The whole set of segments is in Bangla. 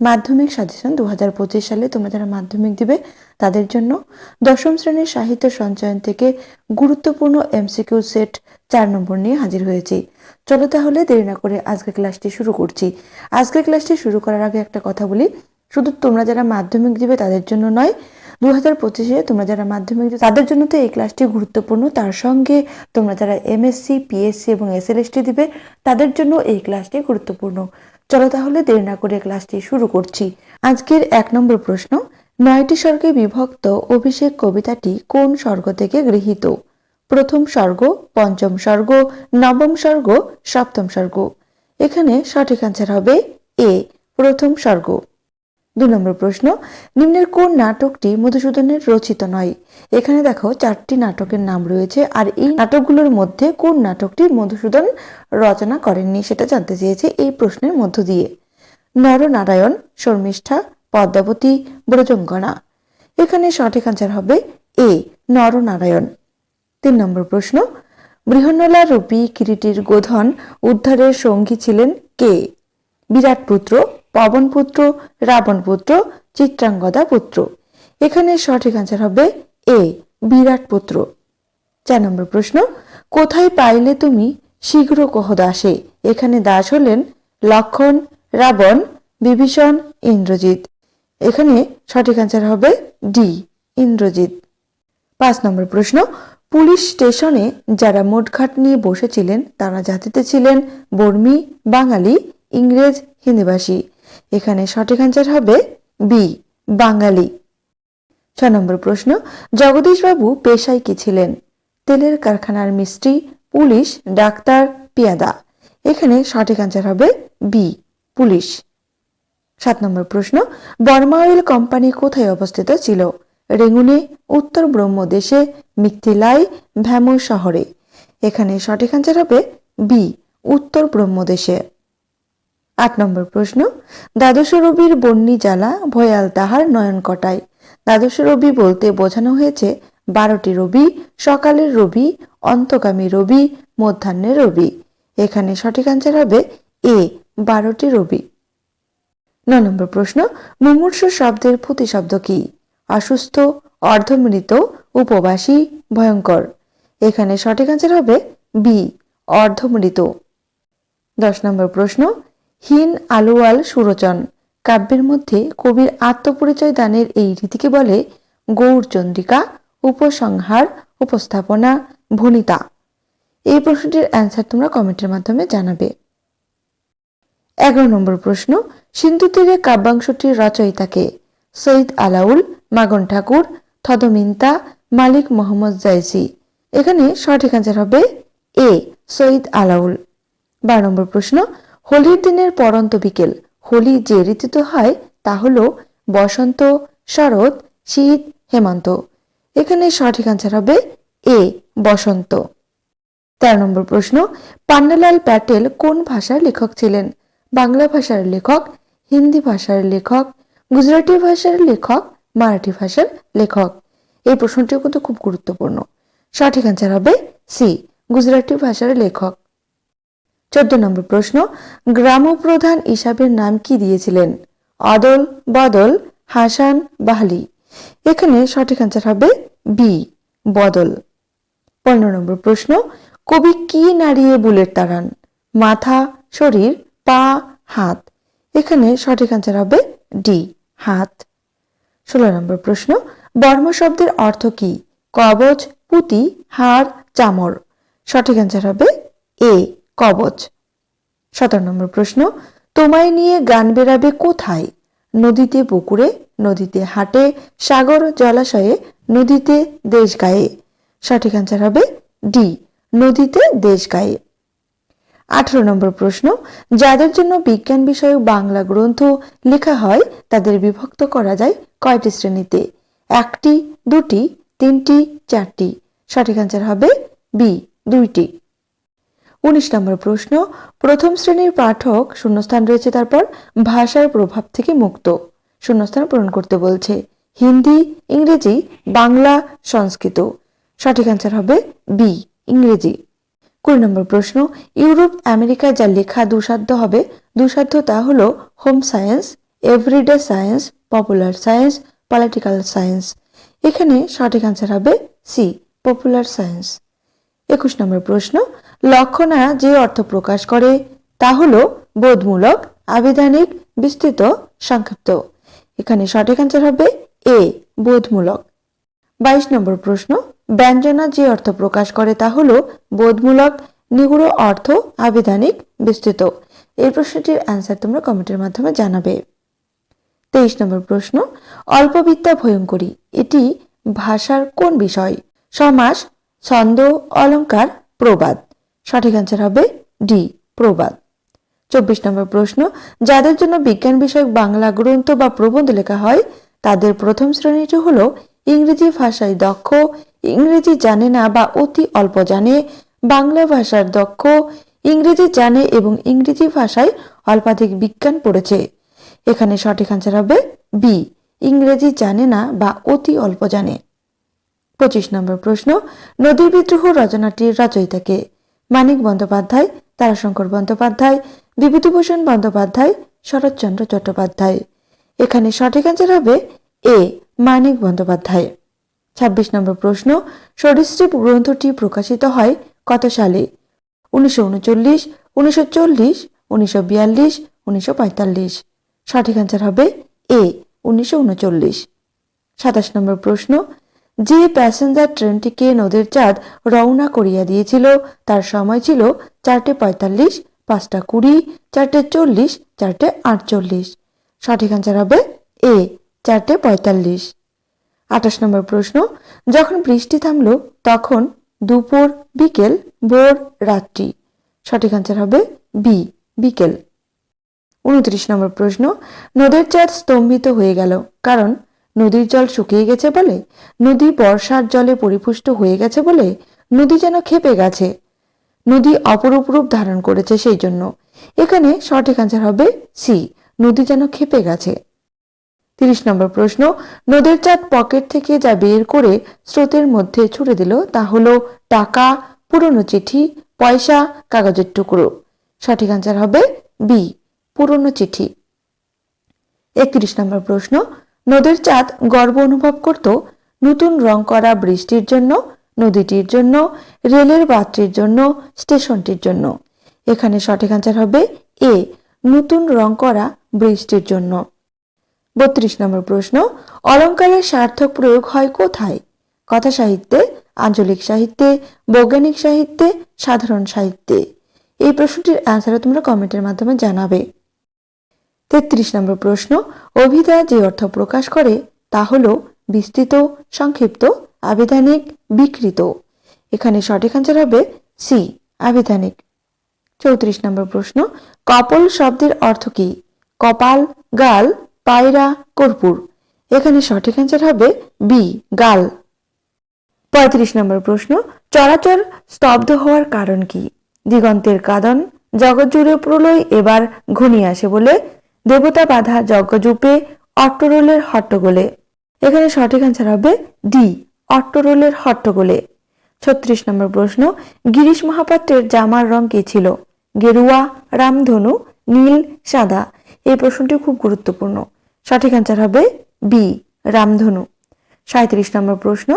মাধ্যমিক সাজেশন দু হাজার পঁচিশ সালে তোমরা যারা মাধ্যমিক দিবে, তাদের জন্য দশম শ্রেণির সাহিত্য সঞ্চয়ন থেকে গুরুত্বপূর্ণ এমসিকিউ সেট চার নম্বর নিয়ে হাজির হয়েছি। চলো তাহলে দেরি না করে আজকের ক্লাসটি শুরু করছি। আজকের ক্লাসটি শুরু করার আগে একটা কথা বলি। শুধু তোমরা যারা মাধ্যমিক দিবে, তাদের জন্য নয় দু হাজার পঁচিশে তোমরা যারা মাধ্যমিক তাদের জন্য তো এই ক্লাসটি গুরুত্বপূর্ণ। তার সঙ্গে তোমরা যারা এমএসসি, পিএসসি এবং এসএলএসটি দিবে, তাদের জন্য এই ক্লাসটি গুরুত্বপূর্ণ। চলো তাহলে দেরি না করে ক্লাসটি শুরু করছি। আজকের এক নম্বর প্রশ্ন, নয়টি স্বর্গে বিভক্ত অভিষেক কবিতাটি কোন স্বর্গ থেকে গৃহীত? প্রথম স্বর্গ, পঞ্চম স্বর্গ, নবম স্বর্গ, সপ্তম স্বর্গ। এখানে সঠিক আনসার হবে এ, প্রথম স্বর্গ। দু নম্বর প্রশ্ন, নিম্নের কোন নাটকটি মধুসূদনের রচিত নয়? এখানে দেখো চারটি নাটকের নাম রয়েছে, আর এই নাটকগুলোর মধ্যে কোন নাটকটি মধুসূদন রচনা করেননি সেটা জানতে চেয়েছে এই প্রশ্নের মধ্য দিয়ে। নরনারায়ণ, শর্মিষ্ঠা, পদ্মাবতী, ব্রজঙ্গনা। এখানে সঠিক আনসার হবে এ, নরনারায়ণ। তিন নম্বর প্রশ্ন, বৃহন্নলা রূপী কিরিটির গোধন উদ্ধারের সঙ্গী ছিলেন কে? বিরাট পুত্র পবন পুত্র রাবণ পুত্র চিত্রাঙ্গদা পুত্র। এখানে সঠিক আনসার হবে এ বিরাট পুত্র চার নম্বর প্রশ্ন, কোথায় পাইলে তুমি শীঘ্র কহ দাসে এখানে দাস হলেন লক্ষণ, রাবণ, বিভীষণ, ইন্দ্রজিৎ। এখানে সঠিক আনসার হবে ডি ইন্দ্রজিৎ। পাঁচ নম্বর প্রশ্ন, পুলিশ স্টেশনে যারা মোটঘাট নিয়ে বসেছিলেন, তারা জাতিতে ছিলেন বর্মী, বাঙালি, ইংরেজ, হিন্দিভাষী। এখানে সঠিক আনসার হবে বি বাঙালি। ছ নম্বর প্রশ্ন, জগদীশবাবু পেশায় কি ছিলেন? তেলের কারখানার মিস্ত্রি, পুলিশ, ডাক্তার, পিয়াদা। এখানে সঠিক আনসার হবে বি পুলিশ। সাত নম্বর প্রশ্ন, বর্মা অয়েল কোম্পানি কোথায় অবস্থিত ছিল? রেঙ্গুনে, উত্তর ব্রহ্মদেশে মিথিলাই ভ্যামু শহরে। এখানে সঠিক আনসার হবে বি উত্তর ব্রহ্মদেশে। আট নম্বর প্রশ্ন, দ্বাদশ রবির বন্যি জ্বালা ভয়াল তাহার নয়ন কটায়। দ্বাদশ রবি বলতে বোঝানো হয়েছে, বারোটি রবি, সকালের রবি, অন্তগামী রবি মধ্যাহ্নের রবি। এখানে সঠিক আনসার হবে এ, বারোটি রবি। ন নম্বর প্রশ্ন, মুমূর্ষ শব্দের প্রতিশব্দ কি? অসুস্থ, অর্ধমৃত, উপবাসী, ভয়ঙ্কর। এখানে সঠিক আনসার হবে বি, অর্ধমৃত। দশ নম্বর প্রশ্ন হীন আলোয়াল সুরচন কাব্যের মধ্যে কবির আত্মপরিচয় দানের এই রীতিকে বলে গৌরচন্দ্রিকা উপসংহার, উপস্থাপনা ভনিতা এই প্রশ্নটির অ্যান্সার তোমরা কমেন্টের মাধ্যমে জানাবে। এগারো নম্বর প্রশ্ন, সিন্ধু তীরে কাব্যাংশটির রচয়িতাকে সৈয়দ আলাউল, মাগন ঠাকুর, থদমিন্তা, মালিক মোহাম্মদ জাইসি এখানে সঠিক আনসার হবে এ, সৈয়দ আলাউল। বারো নম্বর প্রশ্ন হোলির দিনের পরন্ত বিকেল। হোলি যে ঋতুতে হয়, তা হল বসন্ত, শরৎ, শীত, হেমন্ত। এখানে সঠিক আনসার হবে এ, বসন্ত। তেরো নম্বর প্রশ্ন, পান্নালাল প্যাটেল কোন ভাষার লেখক ছিলেন? বাংলা ভাষার লেখক, হিন্দি ভাষার লেখক, গুজরাটি ভাষার লেখক, মারাঠি ভাষার লেখক। এই প্রশ্নটিও কিন্তু খুব গুরুত্বপূর্ণ। সঠিক আনসার হবে সি, গুজরাটি ভাষার লেখক। চোদ্দ নম্বর প্রশ্ন, গ্রামপ্রধান ইসাবের নাম কি দিয়েছিলেন? অদল, বদল, হাসান, বাহালি। এখানে সঠিক আনসার হবে বি বদল। পনেরো নম্বর প্রশ্ন, কবি কি নাড়িয়ে বুলেট তাড়ান? মাথা, শরীর, পা, হাত। এখানে সঠিক আনসার হবে ডি হাত। ষোলো নম্বর প্রশ্ন, বর্ম শব্দের অর্থ কি? কবচ পুঁতি, হাড় চামর সঠিক আনসার হবে এ কবচ। সতেরো নম্বর প্রশ্ন, তোমায় নিয়ে গান বেরাবে কোথায়? নদীতে, পুকুরে, নদীতে হাটে, সাগর জলাশয়ে, নদীতে, দেশ গায়ে। সঠিক আনসার হবে ডি, নদীতে, দেশ গায়ে। আঠারো নম্বর প্রশ্ন, যাদের জন্য বিজ্ঞান বিষয়ক বাংলা গ্রন্থ লেখা হয়, তাদের বিভক্ত করা যায় কয়টি শ্রেণীতে? একটি, দুটি, তিনটি, চারটি। সঠিক আনসার হবে বি, দুইটি। উনিশ নম্বর প্রশ্ন, প্রথম শ্রেণির পাঠক শূন্যস্থান রয়েছে তারপর ভাষার প্রভাব থেকে মুক্ত। শূন্যস্থান পূরণ করতে বলছে, হিন্দি, ইংরেজি, বাংলা, সংস্কৃত। সঠিক অ্যান্সার হবে বি ইংরেজি। কুড়ি নম্বর প্রশ্ন, ইউরোপ আমেরিকায় যা লেখা দুসাধ্য হবে, দুসাধ্য তা হল home science, everyday science, popular science, political science. এখানে সঠিক অ্যান্সার হবে সি পপুলার সায়েন্স। একুশ নম্বর প্রশ্ন লক্ষণা যে অর্থ প্রকাশ করে, তা হল বোধমূলক আবেদানিক বিস্তৃত, সংক্ষিপ্ত। এখানে সঠিক অ্যান্সার হবে এ বোধমূলক। বাইশ নম্বর প্রশ্ন, ব্যঞ্জনা যে অর্থ প্রকাশ করে, তা হল বোধমূলক, নিগুড় অর্থ আবেদানিক বিস্তৃত। এই প্রশ্নটির অ্যান্সার তোমরা কমেন্টের মাধ্যমে জানাবে। তেইশ নম্বর প্রশ্ন, অল্পবিদ্যা ভয়ঙ্করী, এটি ভাষার কোন বিষয়? সমাস, ছন্দ, অলঙ্কার, প্রবাদ। সঠিক অ্যান্সার হবে ডি প্রবাদ চব্বিশ নম্বর প্রশ্ন, যাদের জন্য বিজ্ঞান বিষয়ক বাংলা গ্রন্থ বা প্রবন্ধ লেখা হয়, তাদের প্রথম শ্রেণীটি হলো ইংরেজি ভাষায় দক্ষ, ইংরেজি জানে না বা অতি অল্প জানে, বাংলা ভাষার দক্ষ, ইংরেজি জানে এবং ইংরেজি ভাষায় অল্পাধিক বিজ্ঞান পড়েছে। এখানে সঠিক আনসার হবে বি ইংরেজি জানে না বা অতি অল্প জানে। পঁচিশ নম্বর প্রশ্ন, নদীর বিদ্রোহ রচনাটির রচয়িতাকে। মানিক বন্দ্যোপাধ্যায়, তারাশঙ্কর বন্দ্যোপাধ্যায়, বিভূতিভূষণ বন্দ্যোপাধ্যায়, শরৎচন্দ্র চট্টোপাধ্যায়। এখানে সঠিক অ্যান্সার হবে এ মানিক বন্দ্যোপাধ্যায়। ছাব্বিশ নম্বর প্রশ্ন, সরীসৃপ গ্রন্থটি প্রকাশিত হয় কত সালে? উনিশশো উনচল্লিশ, উনিশশো চল্লিশ, উনিশশো বিয়াল্লিশ, উনিশশো পঁয়তাল্লিশ। সঠিক অ্যান্সার হবে এ উনিশশো উনচল্লিশ। সাতাশ নম্বর প্রশ্ন যে প্যাসেঞ্জার ট্রেনটিকে নদীর চাঁদ রওনা করিয়া দিয়েছিল, তার সময় ছিল চারটে পঁয়তাল্লিশ, পাঁচটা কুড়ি, চারটে চল্লিশ, চারটে আটচল্লিশ। সঠিক অ্যান্সার হবে এ চারটে পঁয়তাল্লিশ। আঠাশ নম্বর প্রশ্ন, যখন বৃষ্টি থামলো, তখন দুপুর, বিকেল, ভোর, রাত্রি। সঠিক অ্যান্সার হবে বি বিকেল। উনত্রিশ নম্বর প্রশ্ন, নদের চাঁদ স্তম্ভিত হয়ে গেল, কারণ নদীর জল শুকিয়ে গেছে বলে, নদী বর্ষার জলে পরিপুষ্ট হয়ে গেছে বলে নদী যেন খেপে গেছে। নদী অপরূপ রূপ ধারণ করেছে সেই জন্য। এখানে সঠিক আনসার হবে সি নদী যেন খেপে গেছে। তিরিশ নম্বর প্রশ্ন, নদীর চাঁদ পকেট থেকে যা বের করে স্রোতের মধ্যে ছুড়ে দিল, তা হলো টাকা, পুরনো চিঠি, পয়সা, কাগজের টুকরো। সঠিক আনসার হবে বি পুরনো চিঠি। একত্রিশ নম্বর প্রশ্ন নদীর চাঁদ গর্ব অনুভব করত নতুন রং করা বৃষ্টির জন্য, নদীটির জন্য, রেলের বাত্রির জন্য, স্টেশনটির জন্য। এখানে সঠিক আনসার হবে এ, নতুন রং করা বৃষ্টির জন্য। বত্রিশ নম্বর প্রশ্ন, অলঙ্কারের সার্থক প্রয়োগ হয় কোথায়? কথা সাহিত্যে, আঞ্চলিক সাহিত্যে, বৈজ্ঞানিক সাহিত্যে, সাধারণ সাহিত্যে। এই প্রশ্নটির অ্যান্সারও তোমরা কমেন্টের মাধ্যমে জানাবে। তেত্রিশ নম্বর প্রশ্ন, অভিধা যে অর্থ প্রকাশ করে তা হল বিস্তৃত, সংক্ষিপ্ত আবিধানিক বিকৃত। এখানে সঠিক আনসার হবে সি আবিধানিক চৌত্রিশ নম্বর প্রশ্ন, কপল শব্দের অর্থ কি? কপাল, গাল, পায়রা, কর্পূর। এখানে সঠিক অ্যান্সার হবে বি গাল। পঁয়ত্রিশ নম্বর প্রশ্ন, চরাচর স্তব্ধ হওয়ার কারণ কি? দিগন্তের কাদন জগৎ জুড়ে প্রলয় এবার ঘনিয়ে আসে বলে দেবতা বাধা যজ্ঞজূপে অট্টরোলের হট্টগোলে। এখানে সঠিক অ্যান্সার হবে ডি অট্টরোলের হট্টগোলে। ছত্রিশ নম্বর প্রশ্ন, গিরিশ মহাপাত্রের জামার রং কি ছিল? গেরুয়া, রামধনু, নীল, সাদা? এই প্রশ্নটি খুব গুরুত্বপূর্ণ। সঠিক অ্যান্সার হবে বি রামধনু। সাঁত্রিশ নম্বর প্রশ্ন,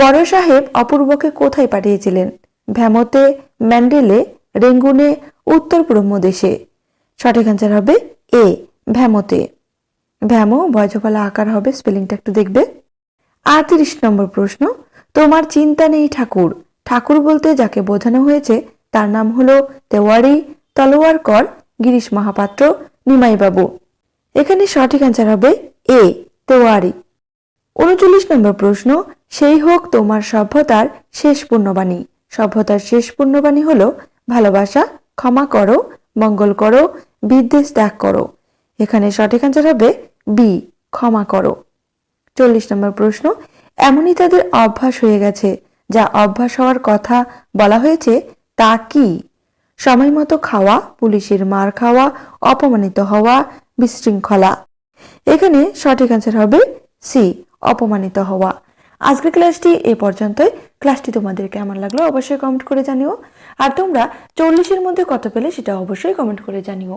বড় সাহেব অপূর্বকে কোথায় পাঠিয়েছিলেন? ভ্যামতে, ম্যান্ডেলে, রেঙ্গুনে উত্তর ব্রহ্মদেশে সঠিক অ্যান্সার হবে এ ভ্যামতে। ভ্যামো বয়জফলা আকার হবে, স্পেলিংটা একটু দেখবে। আটত্রিশ নম্বর প্রশ্ন, তোমার চিন্তা নেই ঠাকুর। ঠাকুর বলতে যাকে বোঝানো হয়েছে, তার নাম হলো তেওয়ারি তলোয়ার কর গিরিশ মহাপাত্র, নিমাইবাবু। এখানে সঠিক অ্যান্সার হবে এ, তেওয়ারি। উনচল্লিশ নম্বর প্রশ্ন, সেই হোক তোমার সভ্যতার শেষ পূর্ণবাণী। সভ্যতার শেষ পূর্ণবাণী হলো, ভালোবাসা, ক্ষমা করো, মঙ্গল করো, বিদ্বেষ ত্যাগ করো। এখানে সঠিক অ্যান্সার হবে বি ক্ষমা করো। চল্লিশ নম্বর প্রশ্ন, এমনই তাদের অভ্যাস হয়ে গেছে যা অভ্যাস হওয়ার কথা বলা হয়েছে, তা কি? সময় মতো খাওয়া, পুলিশের মার খাওয়া, অপমানিত হওয়া, বিশৃঙ্খলা। এখানে সঠিক অ্যান্সার হবে সি অপমানিত হওয়া। আজকের ক্লাসটি এ পর্যন্তই। ক্লাসটি তোমাদের কেমন লাগল অবশ্যই কমেন্ট করে জানিও। আর তোমরা চল্লিশের মধ্যে কত পেলে সেটা অবশ্যই কমেন্ট করে জানিও।